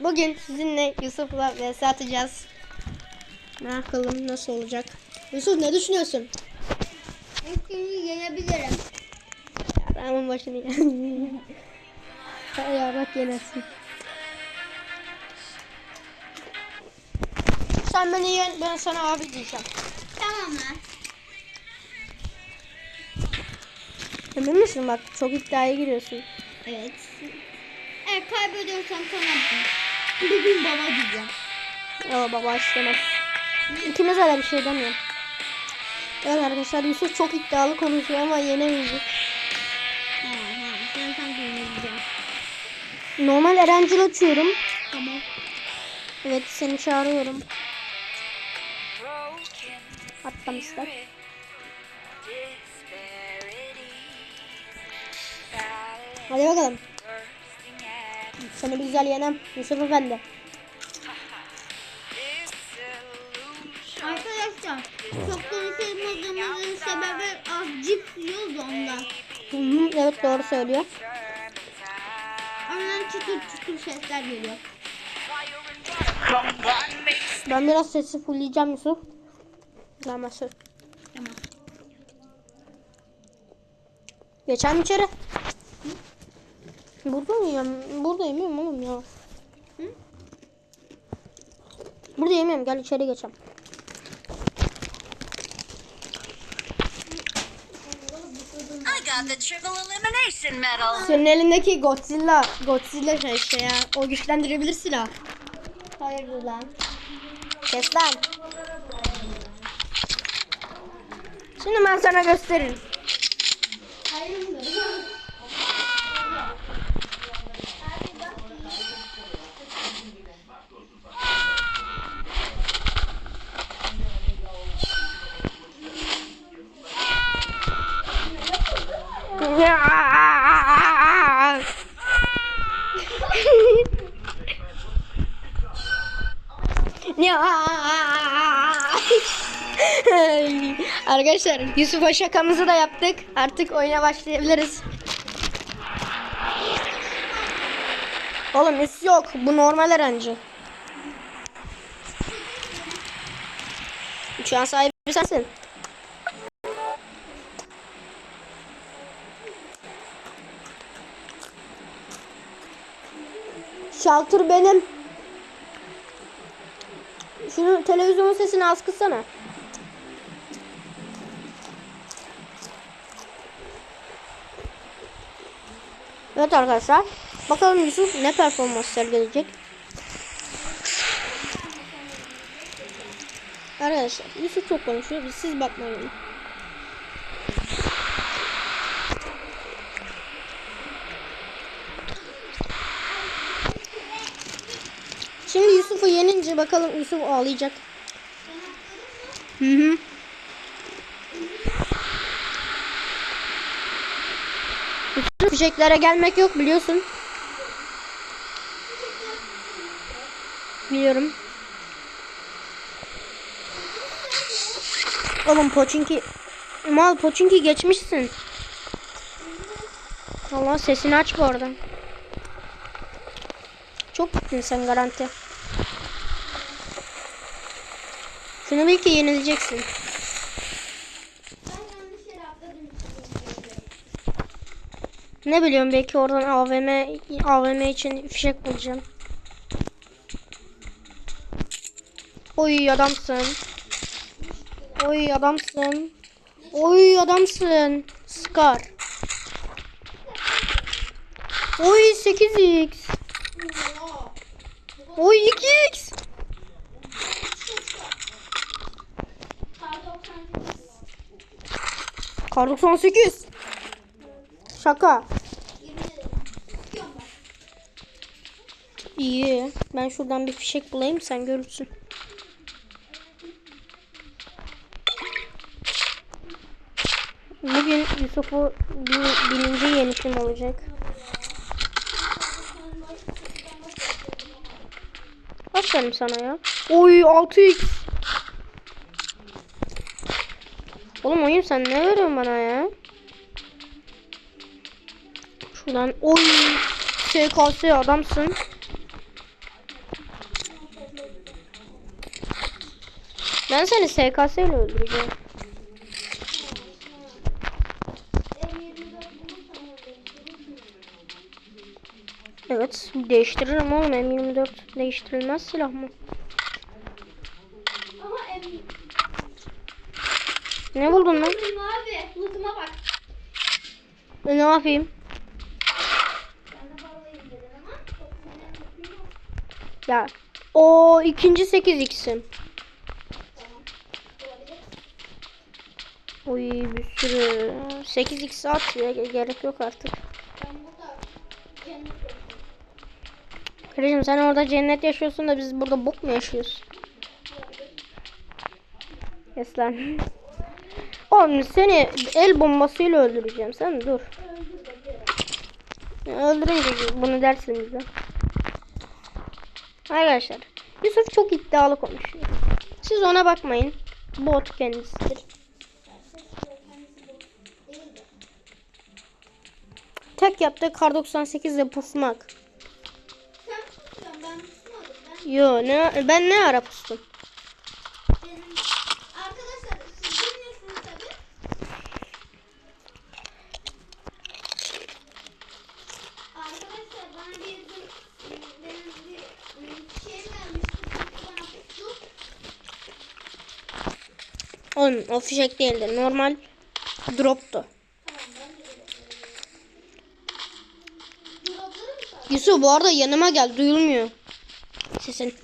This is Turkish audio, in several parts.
Bugün sizinle Yusuf'la vs atacağız. Bakalım nasıl olacak. Yusuf ne düşünüyorsun? Hepsini yenebilirim. Ramın başını ya bak yenersin. Sen beni yen, ben sana abi diyeceğim. Tamam mı? Emin misin bak çok iddiaya giriyorsun. Evet. Eğer kaybediyorsam sana bir gün baba diyeceğim. Ama baba istemez. İkimiz de bir şey demiyorum. Evet arkadaşlar Yusuf çok iddialı konuşuyor ama yenemeyecek. Normal Erencil açıyorum. Tamam. Evet seni çağırıyorum. İster. Hadi bakalım. Seni güzel yenem. Yusuf Efendi. Arkadaşlar çok konuşulmadığımızın sebebi az cips yiyoruz ondan. Hı hı, evet doğru söylüyor. Ondan çıtır çıtır sesler geliyor. Ben biraz sesi fullleyeceğim Yusuf. Gelmesin. Tamam. Geçen içeri. Burada mıyım? Burada yemiyorum oğlum ya. Hı? Burada yemiyorum. Gel içeri geçelim. I got the triple elimination medal. Senin elindeki Godzilla, Godzilla şey işte ya. O güçlendirebilir silah. Hayırdır lan? Kes lan. Şimdi ben sana gösteririm. Hayırdır? Ya. Arkadaşlar Yusuf'a şakamızı da yaptık. Artık oyuna başlayabiliriz. Oğlum üst yok. Bu normal öğrenci. An sahibi sensin. Şaltır benim. Şunu televizyonun sesini az kıssana. Evet arkadaşlar. Bakalım Yusuf ne performans sergileyecek. Arkadaşlar Yusuf çok konuşuyor. Siz bakmayın. Şimdi Yusuf'u yenince bakalım Yusuf ağlayacak. Hı hı. Fişeklere gelmek yok biliyorsun. Biliyorum. Oğlum Poçinki Mal Poçinki geçmişsin. Allah sesini aç bu oradan. Çok gittin sen garanti. Şunu bil ki yenileceksin. Ne biliyorum belki oradan AVM AVM için fişek bulacağım. Oy adamsın. Oy adamsın. Oy adamsın. Scar. Oy 8x. Oy 2x. Kar 98. Şaka. İyi. Ben şuradan bir fişek bulayım sen görürsün. Bugün Yusuf'u bir, birinci yenişim olacak. Aferin sana ya. Oy 6x. Oğlum oyun sen ne veriyorsun bana ya? Şuradan oy SKS adamsın. Ben seni SKS ile öldüreceğim. Evet değiştiririm oğlum M24 değiştirilmez silah mı? Ne buldun lan? Benim abi. Lootuma bak. E, ne yapayım? Ya o ikinci 8x'im. Olabilir. Oy bir sürü 8x at ya gerek yok artık. Karıcığım sen orada cennet yaşıyorsun da biz burada bok mu yaşıyoruz? Yes lan. Oğlum seni el bombasıyla öldüreceğim sen dur. Öldürünce bunu dersin bize. Arkadaşlar Yusuf çok iddialı konuşuyor. Siz ona bakmayın. Bot kendisidir. Tek yaptığı kar 98 ile pusmak. Yo ne ben ne ara pustum? benim arkadaşlar siz bilmiyorsunuz tabi. Arkadaşlar bana bir gün benim bir şey gelmişti. Bana tuttu. Oğlum o fişek değildi. Normal droptu. Yusuf bu arada yanıma gel. Duyulmuyor. Sesin.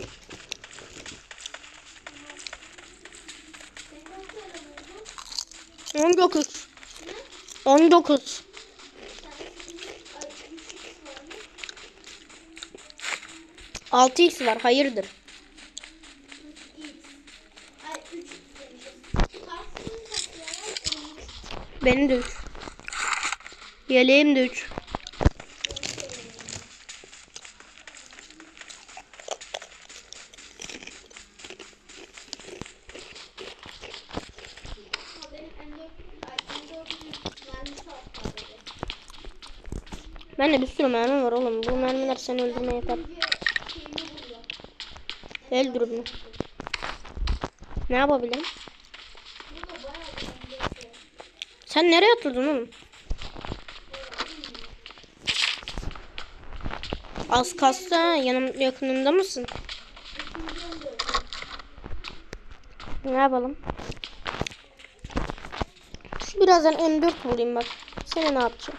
19. 19. Ay 3 6x x var. Hayırdır? 3 x. Ay 3 x demişiz. Kaçsın kaç ya? Benim de 3. Yeleğim de 3. Benim M4 ay M4'ün mermisi var sadece. Bende bir sürü mermi var oğlum. Bu mermiler seni öldürmeye yeter. El durumu. Ne yapabilirim? Bu da bayağı bir M4'ü. Sen nereye oturdun oğlum? Az kasta yanım yakınında mısın? İkinci M4'ü. Ne yapalım? Şu birazdan M4 bulayım bak. Seni ne yapacağım?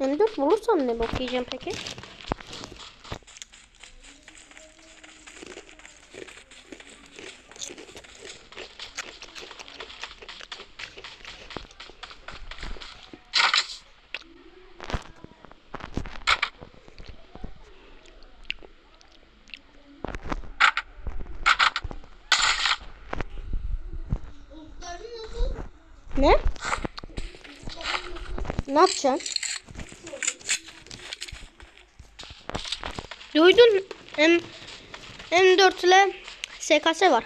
M4 bulursam ne yiyeceğim peki? Ne? Ne yapacaksın? Duydun M M4 ile SKS var.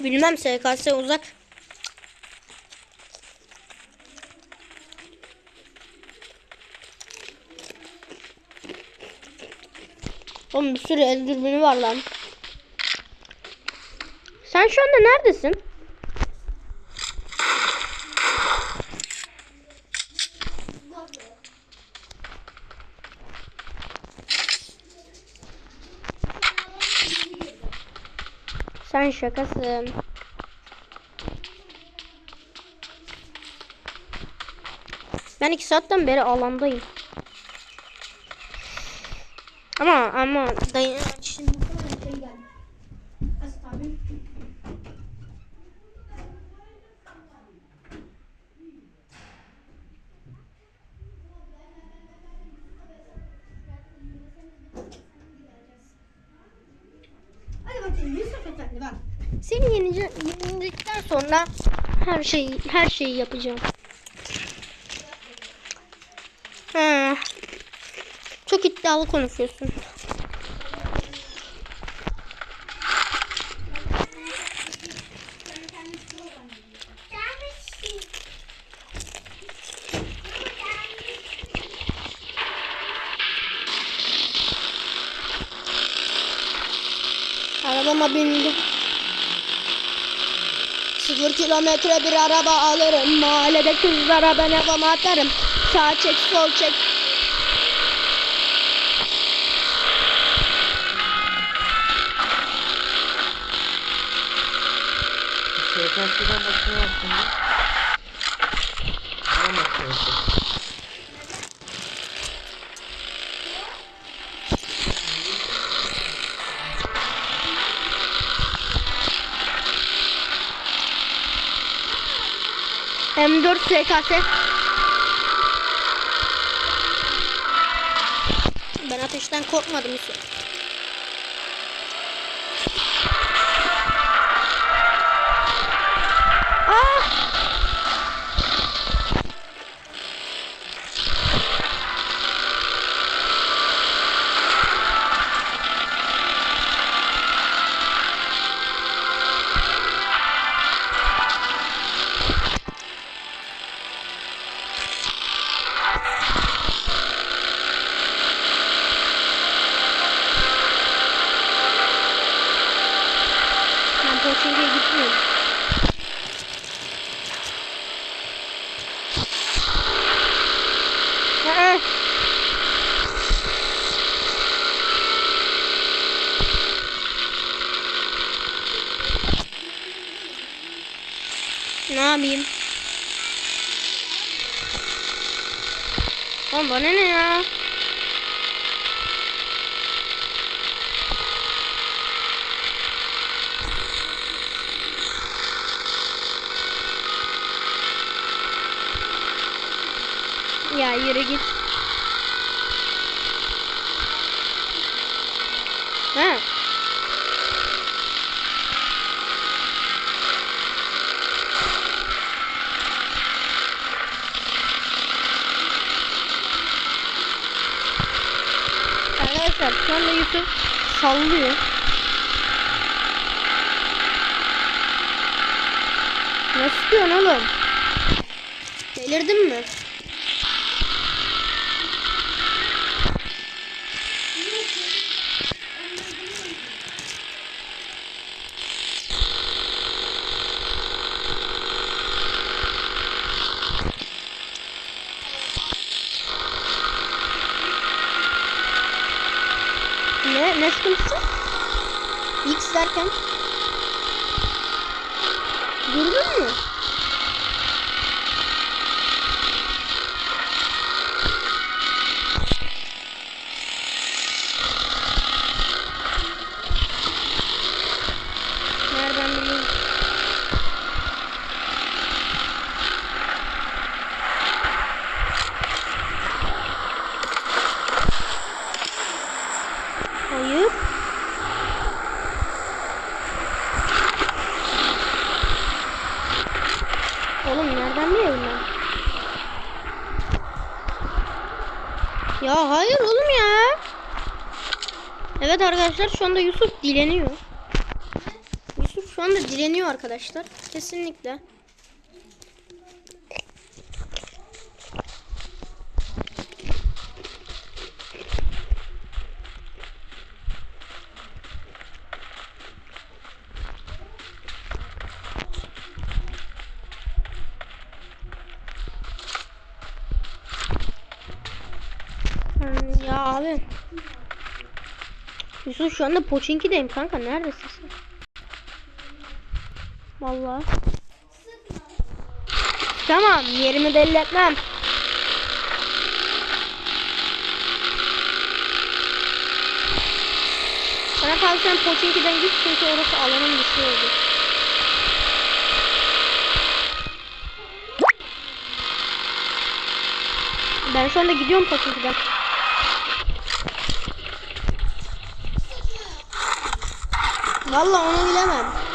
Bilmem SKS uzak. Oğlum bir sürü el dürbünü var lan. Sen şu anda neredesin? Sen şakasın. Ben iki saatten beri alandayım. Ama ama dayı şimdi şey geldi. Asit abi. Hadi bakayım Yusuf Efendi bak. Seni sonra her şeyi her şeyi yapacağım. iddialı konuşuyorsun. Arabama bindim. Sıfır kilometre bir araba alırım. Mahallede kızlara ben havama atarım. Sağ çek sol çek SKS'den bakıyor aslında. Ama SKS. M4 SKS. Ben ateşten korkmadım Yusuf. Ne yapayım? Lan bana ne ya? Ya yürü git. Ha. Arkadaşlar şu anda Yusuf sallıyor. Ne sıkıyorsun oğlum? Delirdin mi? Ne? Ne sıkıntısı? X derken? Durdun mu? Nereden bileyim? Hayır. Oğlum nereden bileyim ben? Ya hayır oğlum ya. Evet arkadaşlar şu anda Yusuf dileniyor. Yusuf şu anda dileniyor arkadaşlar. Kesinlikle. Hmm, Ya abi. Yusuf şu anda Poçinki'deyim kanka. Neredesin sen? Vallahi. Tamam yerimi belli etmem. Sana kalsan Poçinki'den git çünkü orası alanın dışı oldu. Ben şu anda gidiyorum Poçinki'den. Vallahi onu bilemem.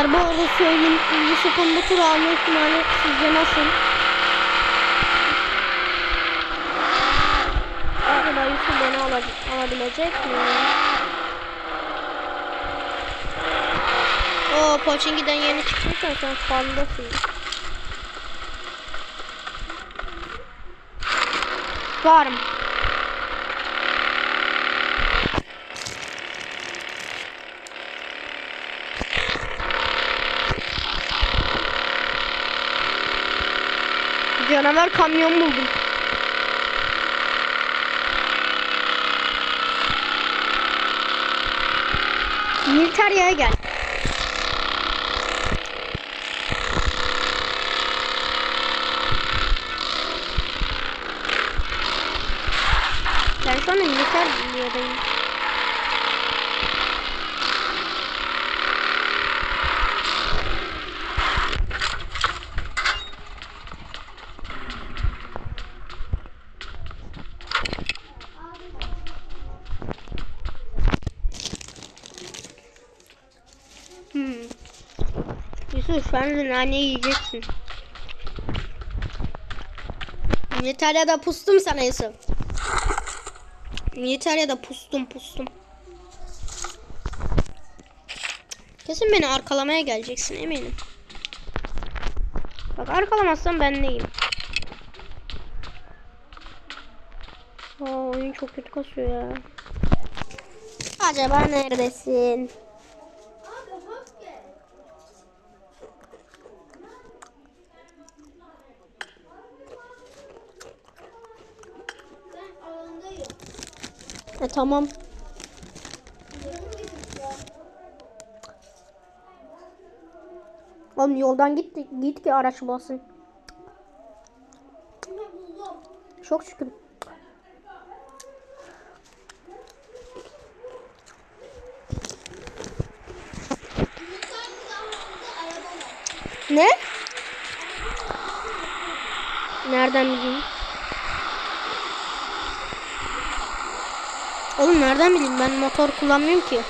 Arkadaşlar bu arada söyleyeyim Yusuf'un bu turu alma ihtimali sizce nasıl? Acaba Yusuf beni alacak, alabilecek mi? Oo Pochinki'den yeni çıktıysan sen fazlasın. Varım. Canavar kamyon buldum. Militarya'ya gel. Ben şu anda Militarya'dayım. Hmm. Yusuf sen de nane yiyeceksin. Militarya'da pustum sana Yusuf. Militarya'da pustum pustum. Kesin beni arkalamaya geleceksin eminim. Bak arkalamazsan ben neyim? Aa, oyun çok kötü kasıyor ya. Acaba neredesin? Tamam. Oğlum yoldan git git ki araç bulasın. Çok şükür. Ne? Nereden bileyim? Oğlum nereden bileyim ben motor kullanmıyorum ki.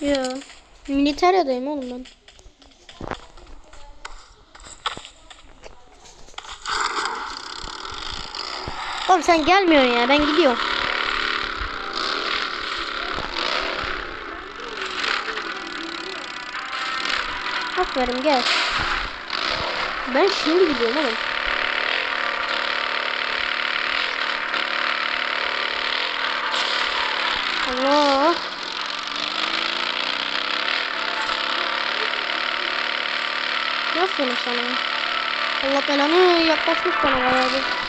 Ya militeryadayım oğlum ben. Oğlum sen gelmiyorsun ya ben gidiyorum. Aferin gel. Ben şimdi gidiyorum oğlum. Allah. Nasıl sana? Allah belanı yaklaşmış bana bayağı bir.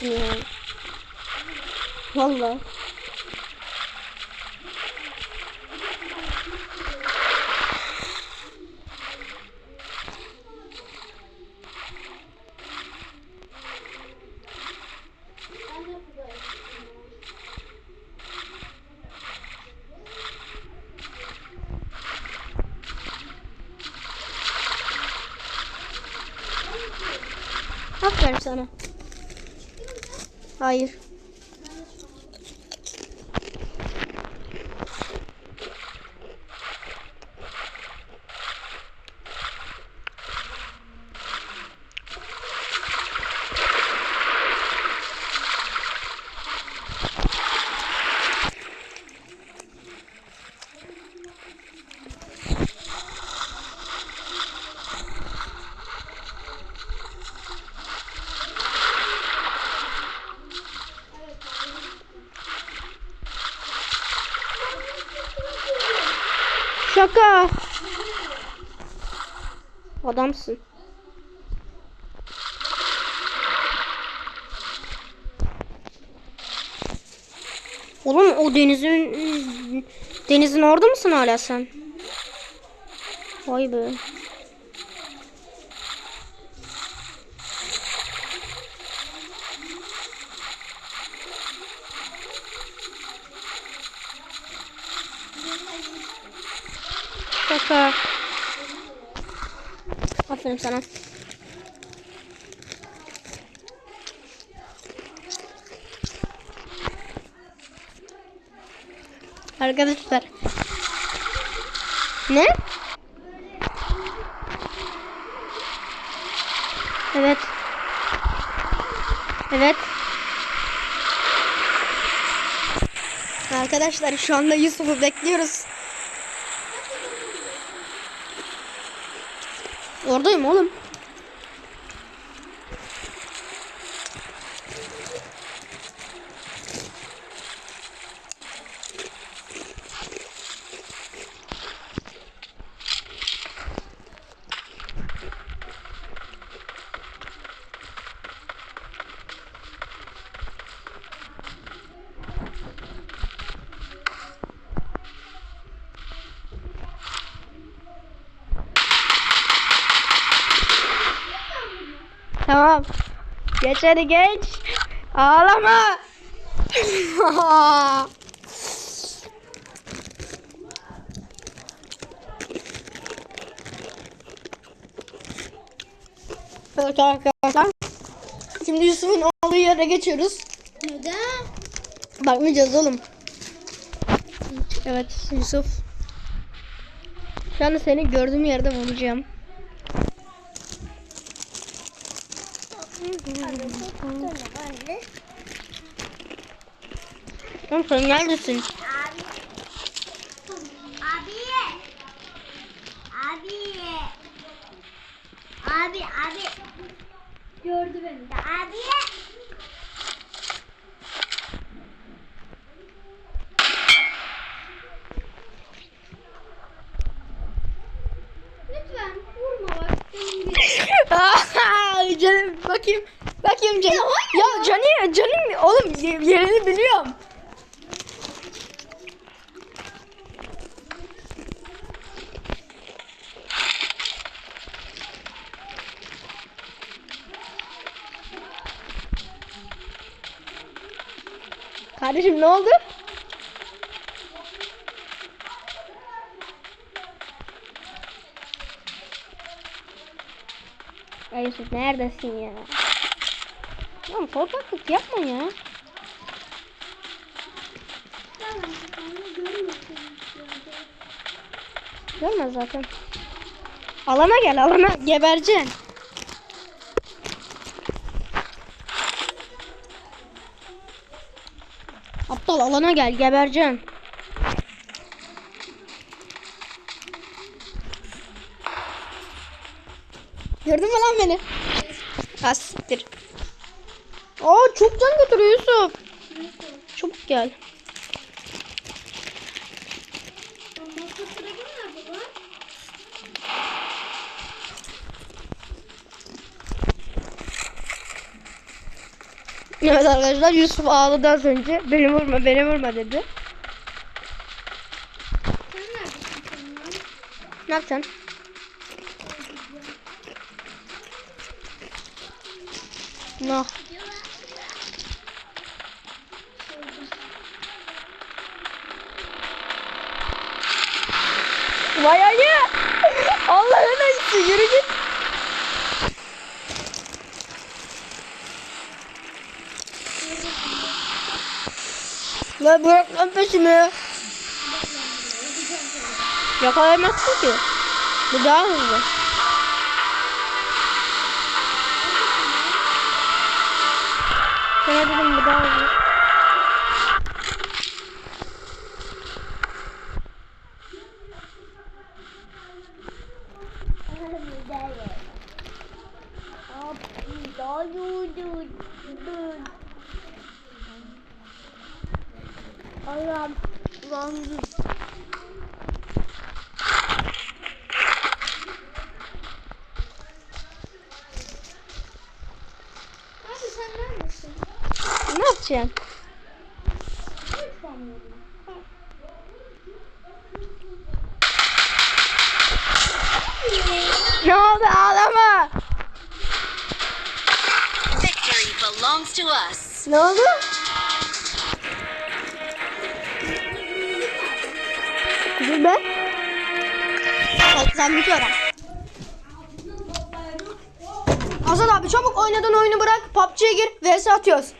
Düştüm ya. Vallahi. Aferin sana. Hayır. Şaka. Adamsın. Oğlum o denizin denizin orada mısın hala sen? Vay be. Şaka. Aferin sana. Arkadaşlar. Ne? Evet. Evet. Arkadaşlar şu anda Yusuf'u bekliyoruz. Oradayım oğlum. Tamam. Geç hadi geç. Ağlama. evet arkadaşlar. Şimdi Yusuf'un olduğu yere geçiyoruz. Neden? Bakmayacağız oğlum. Evet Yusuf. Şu anda seni gördüğüm yerde bulacağım. Oğlum sen neredesin? Abi. Abi. Abi. Abi abi. Gördü beni. Abi. Lütfen vurma bak. Canım bakayım. Bakayım canım. Ya canım canım oğlum ye- yerini biliyorum. Kardeşim ne oldu? Ya Yusuf neredesin ya? Oğlum korkaklık yapma ya. Görmez zaten. Alana gel alana gebereceksin. Aptal alana gel gebereceksin. Ha siktir. Aa çok can götürüyor Yusuf. Çabuk gel. Evet arkadaşlar Yusuf ağladı az önce. Beni vurma beni vurma dedi. Ne yapacaksın? No. Vay ayı. Allah'ın ayısı yürü git. Lan bırak lan peşimi. Yakalayamazsın ki. Bu daha hızlı. Sana dedim bu daha hızlı. Allah'ım. Allah'ım. Geçeceğim. Ne oldu ağlama. Victory belongs to us. Ne oldu? Dur be. Bir öğren. Azat abi çabuk oynadığın oyunu bırak. PUBG'ye gir. VS atıyoruz.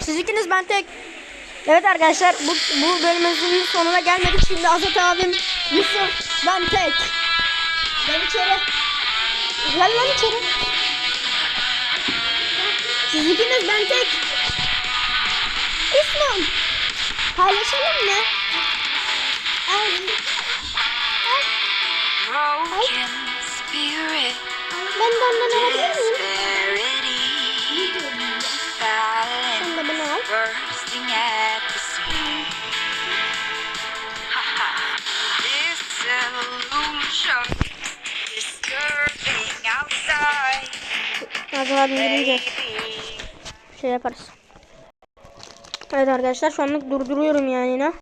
Siz ikiniz ben tek. Evet arkadaşlar bu, bu bölümümüzün sonuna gelmedik. Şimdi Azat abim, Yusuf, ben tek. Ben içeri. Gel lan içeri. Siz ikiniz ben tek. İsmail. Paylaşalım mı? Al. Broken spirit, Ben de ondan alabilir miyim? Azat abim gelince baby. şey yaparız. Evet arkadaşlar şu anlık durduruyorum yani yine.